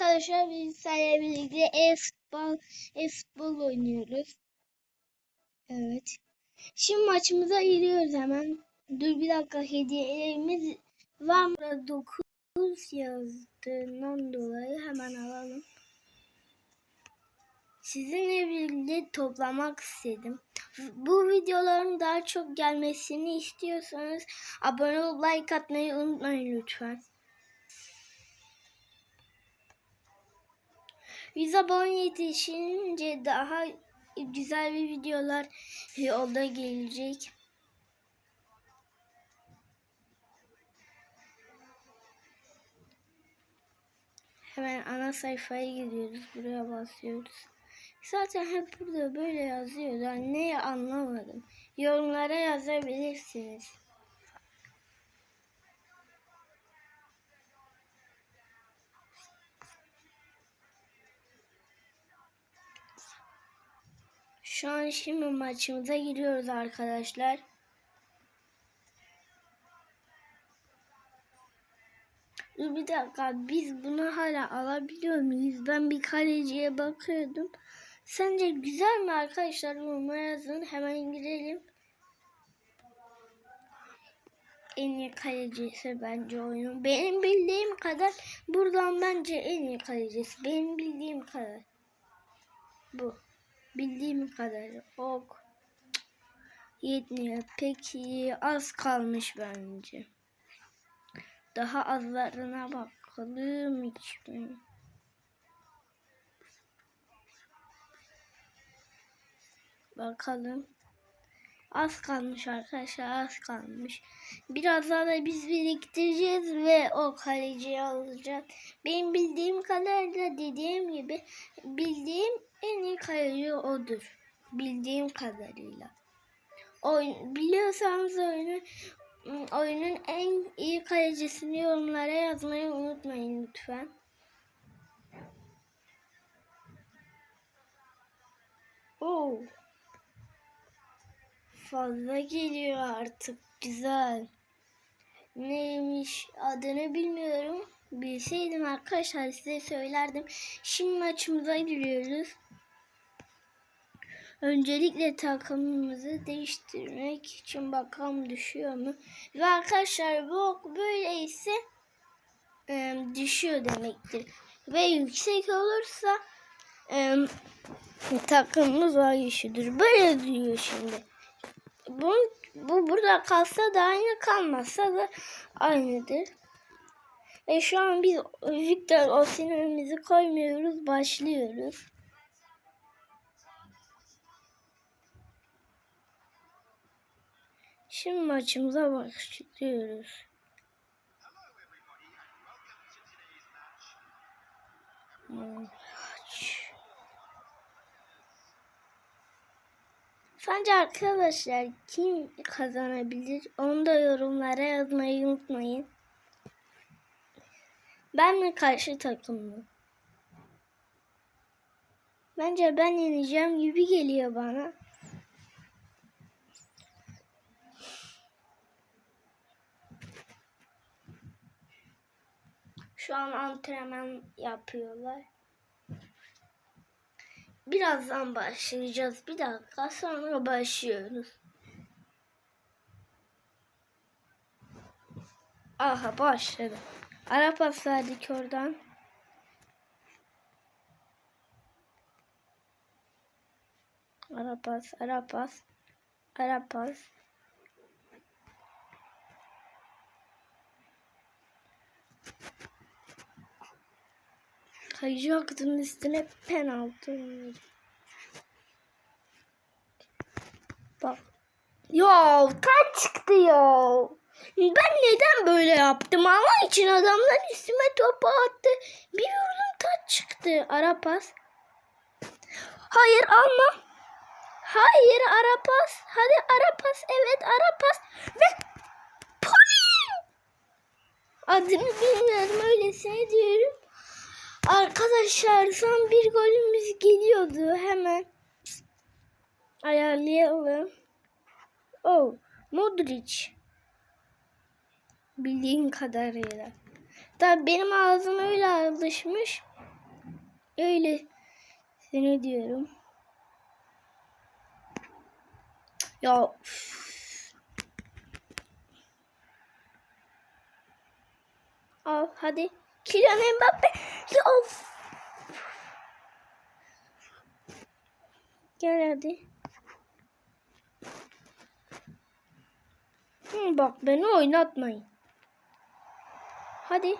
arkadaşlar sizlerle birlikte e-futbol e-futbol oynuyoruz. Evet. Şimdi maçımıza giriyoruz hemen. Dur bir dakika hediyelerimiz var mı? Burada 9 yazdığından dolayı hemen alalım. Sizinle birlikte toplamak istedim. Bu videoların daha çok gelmesini istiyorsanız abone olup like atmayı unutmayın lütfen. 100 abone yetişince daha güzel bir videolar yolda gelecek. Hemen ana sayfaya gidiyoruz. Buraya basıyoruz. Zaten hep burada böyle yazıyor. Yani ne anlamadım. Yorumlara yazabilirsiniz. Şu an şimdi maçımıza giriyoruz arkadaşlar. Dur bir dakika biz bunu hala alabiliyor muyuz? Ben bir kaleciye bakıyordum. Sence güzel mi arkadaşlar? Yorumlara yazın. Hemen girelim. En iyi kalecisi bence oyunun. Benim bildiğim kadar buradan bence en iyi kalecisi. Benim bildiğim kadar. Bu. Bildiğim kadarı ok. Yetmiyor. Peki az kalmış bence. Daha azlarına bakalım hiç mi? Bakalım. Az kalmış arkadaşlar az kalmış. Biraz daha da biz biriktireceğiz ve o kaleciyi alacağız. Benim bildiğim kadarıyla dediğim gibi bildiğim en iyi kaleci odur. Bildiğim kadarıyla. Oyun, biliyorsanız oyunu oyunun en iyi kalecisini yorumlara yazmayı unutmayın lütfen. Oo. Fazla geliyor artık. Güzel. Neymiş adını bilmiyorum. Bilseydim arkadaşlar size söylerdim. Şimdi maçımıza giriyoruz. Öncelikle takımımızı değiştirmek için bakalım düşüyor mu? Ve arkadaşlar bu böyleyse e, düşüyor demektir. Ve yüksek olursa e, takımımız var güçlüdür. Böyle diyor şimdi. Bu, bu burada kalsa da aynı kalmazsa da aynıdır. E şu an biz Victor Osimhen'imizi koymuyoruz. Başlıyoruz. Şimdi maçımıza başlıyoruz. Maç. Sence arkadaşlar kim kazanabilir? Onu da yorumlara yazmayı unutmayın. Ben mi karşı takım mı? Bence ben yeneceğim gibi geliyor bana. Şu an antrenman yapıyorlar. Birazdan başlayacağız. Bir dakika sonra başlıyoruz. Aha başladı. Ara pas verdik oradan. Ara pas, ara pas, ara pas. Kayıcı akıtının üstüne penaltı. Bak. Ya kaç çıktı ya? Ben neden böyle yaptım? Allah için adamlar üstüme topu attı. Bir vurdum taç çıktı. Ara pas. Hayır alma. Hayır ara pas. Hadi ara pas. Evet ara pas. Ve. Adını bilmiyorum öylesine diyorum. Arkadaşlar son bir golümüz geliyordu. Hemen ayarlayalım. Oh, Modric. Bildiğim kadarıyla. Tabi benim ağzım öyle alışmış. Öyle seni diyorum. Ya üf. Al hadi. Kylian Mbappe. Of. Gel hadi. Hı, bak beni oynatmayın. Hadi.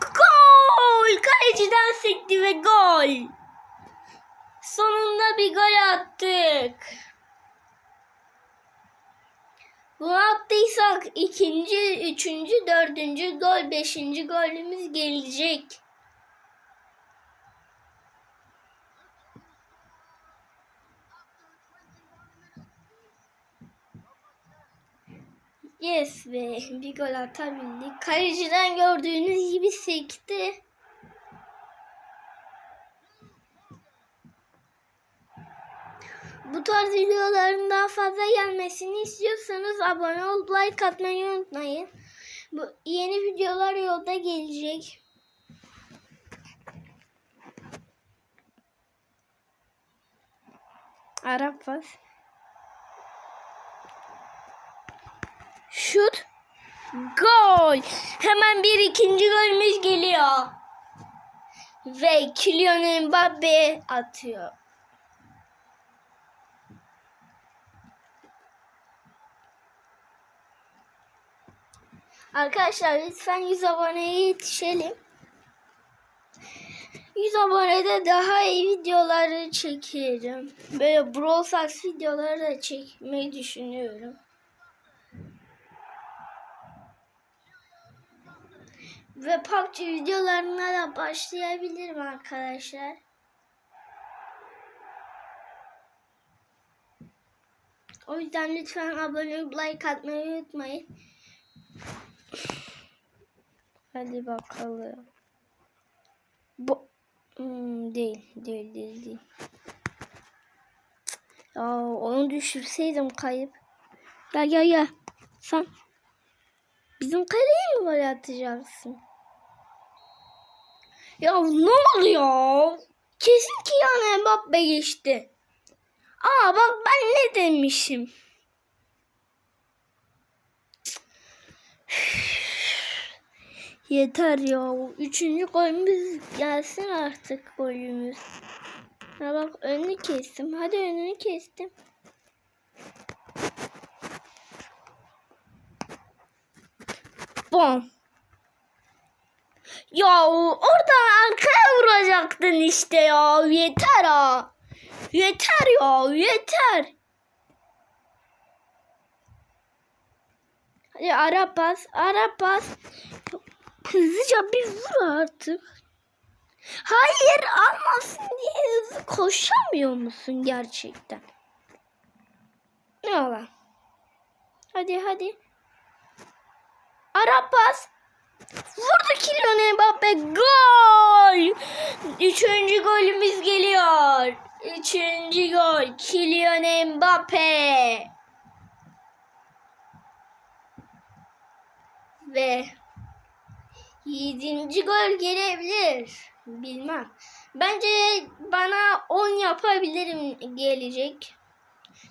Gol! Kaleciden sekti ve gol. Sonunda bir gol attık. Bu attıysak ikinci, üçüncü, dördüncü gol, beşinci golümüz gelecek. Yes be bir gol atabildik. Kaleciden gördüğünüz gibi sekti. Bu tarz videoların daha fazla gelmesini istiyorsanız abone olup like atmayı unutmayın. Bu yeni videolar yolda gelecek. Arap pas. Şut. Gol. Hemen bir ikinci golümüz geliyor. Ve Kylian Mbappe atıyor. Arkadaşlar lütfen 100 aboneye yetişelim. 100 abonede daha iyi videoları çekerim. Böyle Brawl Stars videoları da çekmeyi düşünüyorum. Ve PUBG videolarına da başlayabilirim arkadaşlar. O yüzden lütfen abone olup like atmayı unutmayın. Hadi bakalım. Bu hmm, değil, değil, değil, değil. Ya onu düşürseydim kayıp. Gel gel gel. Sen bizim kaleye mi gol atacaksın? Ya ne oluyor? Kesin ki yani Mbappe geçti. Aa bak ben ne demişim. Yeter ya. Üçüncü golümüz gelsin artık golümüz. Ha bak önünü kestim. Hadi önünü kestim. Bom. Ya oradan arkaya vuracaktın işte ya. Yeter ha. Yeter ya. Yeter. Hadi ara pas. Ara pas. Hızlıca bir vur artık. Hayır almasın diye hızlı koşamıyor musun gerçekten? Ne ola? Hadi hadi. Ara pas. Vurdu Kylian Mbappe. Gol. Üçüncü golümüz geliyor. Üçüncü gol. Kylian Mbappe. Ve Yedinci gol gelebilir. Bilmem. Bence bana 10 yapabilirim gelecek.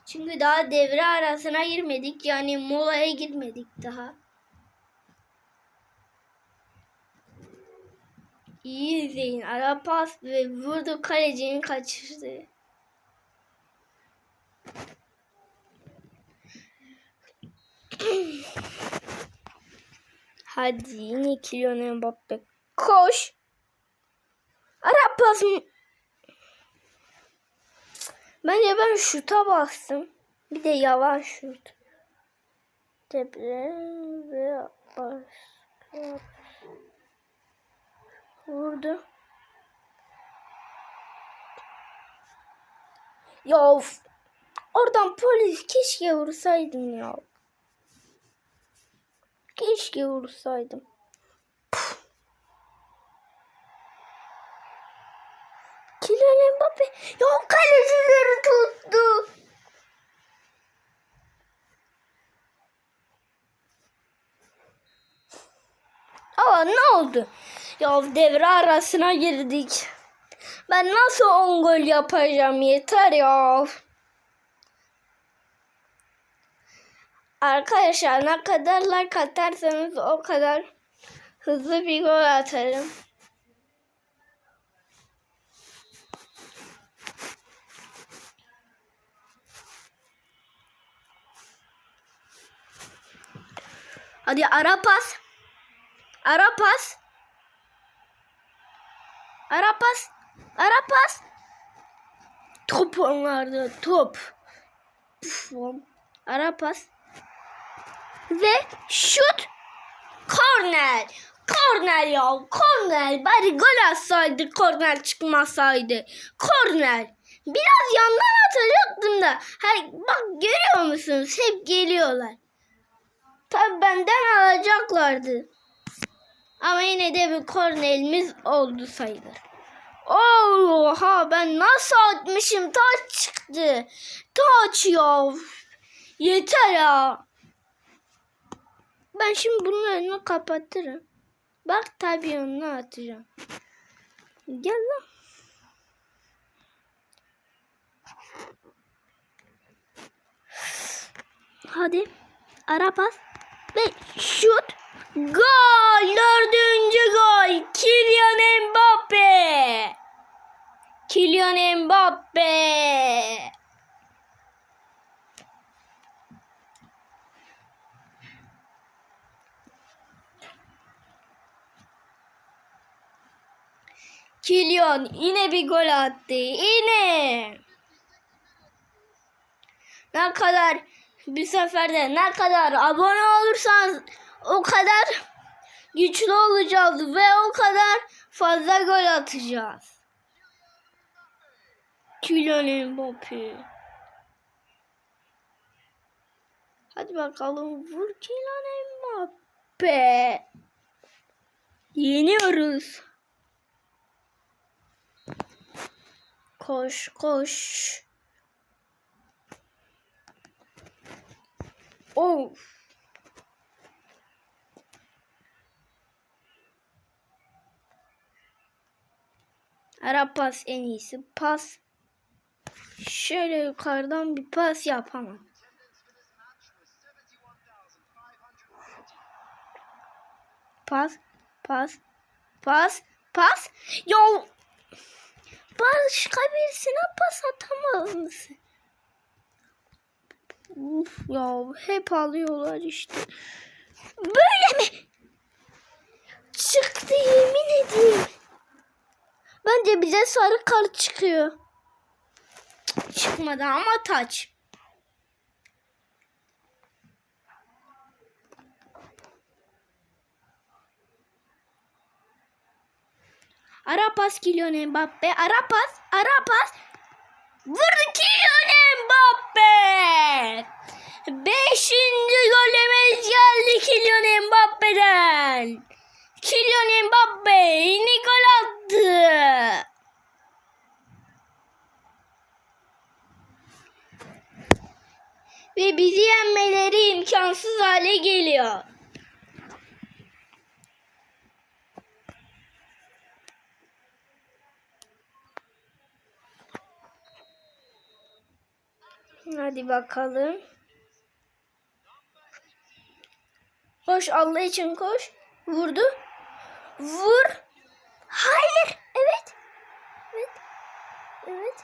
Çünkü daha devre arasına girmedik. Yani molaya girmedik daha. İyi izleyin. Ara pas ve vurdu kalecinin kaçırdı. Hadi yine Kylian Mbappe. Koş. Ara pas mı? Bence ben şuta bastım. Bir de yavaş şut. Deprem ve başka. Vurdu. Ya of. Oradan polis keşke vursaydım ya. Keşke vursaydım. Kylian Mbappe. Ya kalecileri tuttu. Aa ne oldu? Ya devre arasına girdik. Ben nasıl 10 gol yapacağım yeter ya. Arkadaşlar ne kadar like atarsanız o kadar hızlı bir gol atarım. Hadi ara pas. Ara pas. Ara pas. Ara pas. Top onlarda top. Puf, Ara pas. Ve şut. Korner. Korner ya. Korner. Bari gol atsaydı. Korner çıkmasaydı. Korner. Biraz yandan atacaktım da. Hey, bak görüyor musunuz? Hep geliyorlar. Tabi benden alacaklardı. Ama yine de bir kornelimiz oldu sayılır. Oha ben nasıl atmışım taç çıktı. Taç ya. Yeter ya. Ben şimdi bunun önünü kapatırım. Bak tabii onu atacağım. Gel lan. Hadi. Ara pas. Ve şut. Gol! Dördüncü gol. Kylian Mbappe. Kylian Mbappe. Kylian yine bir gol attı. Yine. Ne kadar bir seferde ne kadar abone olursanız o kadar güçlü olacağız ve o kadar fazla gol atacağız. Kylian Mbappe. Hadi bakalım vur Kylian Mbappe. Yeniyoruz. Koş koş. Of. Ara pas en iyisi. Pas. Şöyle yukarıdan bir pas yapamam. Pas. Pas. Pas. Pas. Yo. Başka birisine pas atamaz mısın? Uf ya hep alıyorlar işte. Böyle mi? Çıktı yemin edeyim. Bence bize sarı kart çıkıyor. Çıkmadı ama taç. Ara pas Kylian Mbappe. Ara pas. Ara pas. Vurdu Kylian Mbappe. Beşinci golümüz geldi Kylian Mbappe'den. Kylian Mbappe yine gol attı. Ve bizi yenmeleri imkansız hale geliyor. Hadi bakalım. Koş Allah için koş. Vurdu. Vur. Hayır. Evet. Evet. Evet.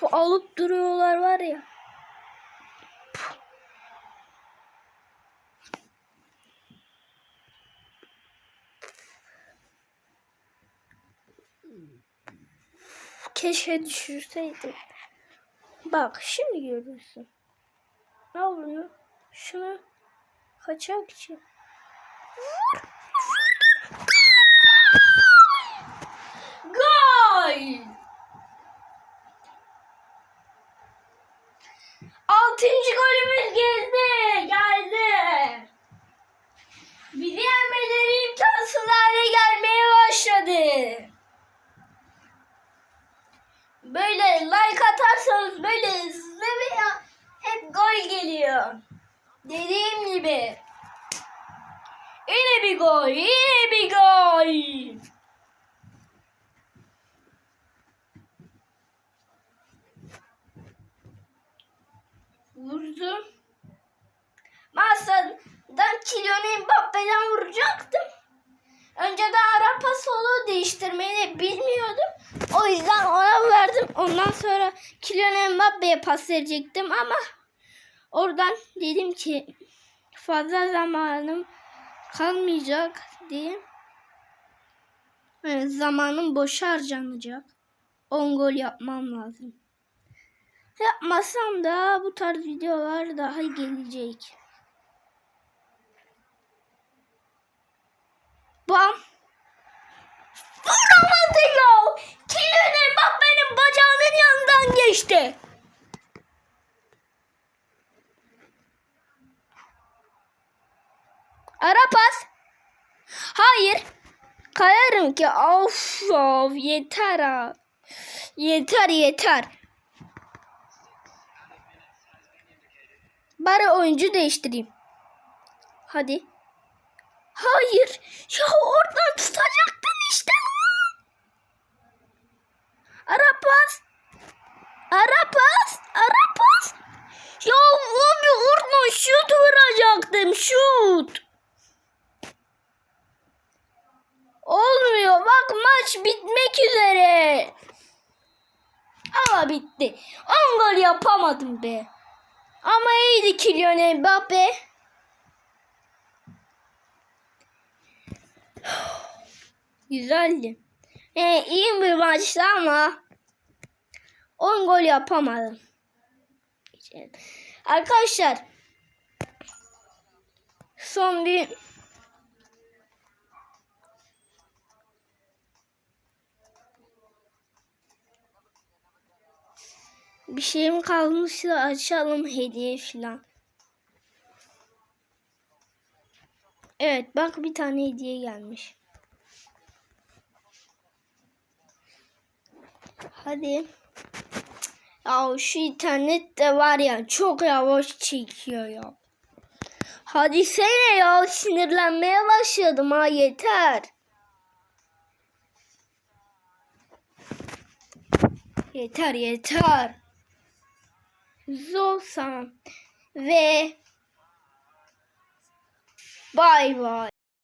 Cık. Alıp duruyorlar var ya. Keşke düşürseydim. Bak şimdi görürsün. Ne oluyor? Şunu kaçak için. Gol! Altıncı golümüz geldi. Geldi. Bizi yenmeleri imkansız hale gelmeye başladı. Böyle like atarsanız böyle hızlı veya hep gol geliyor. Dediğim gibi. İyi bir gol. iyi bir gol. Vurdum. Masadan Kylian Mbappe'den vuracaktım. Önceden Arap solu değiştirmeyi bilmiyordum. O yüzden ona verdim. Ondan sonra Kylian Mbappe'ye pas verecektim ama oradan dedim ki fazla zamanım kalmayacak diye. Evet, zamanım boşa harcanacak. 10 gol yapmam lazım. Yapmasam da bu tarz videolar daha gelecek. Bam. Vuramadı ya. Kylian bak benim bacağının yanından geçti. Ara pas. Hayır. Kayarım ki. Of of yeter ha. Yeter yeter. Bari oyuncu değiştireyim. Hadi. Hayır. Ya oradan tutacaktın işte. Ara pas. Ara pas. Ara pas. Ya abi oradan şut vuracaktım. Şut. Olmuyor. Bak maç bitmek üzere. Ama bitti. 10 gol yapamadım be. Ama iyiydi Kylian Mbappe. Güzeldi. Ee, iyi bir maçtı ama 10 gol yapamadım. Arkadaşlar son bir bir şeyim kalmışsa açalım hediye falan. Evet bak bir tane hediye gelmiş. Hadi. Ya şu internet de var ya çok yavaş çekiyor ya. Hadi sene ya sinirlenmeye başladım ha yeter. Yeter yeter. Zor. Ve bay bay.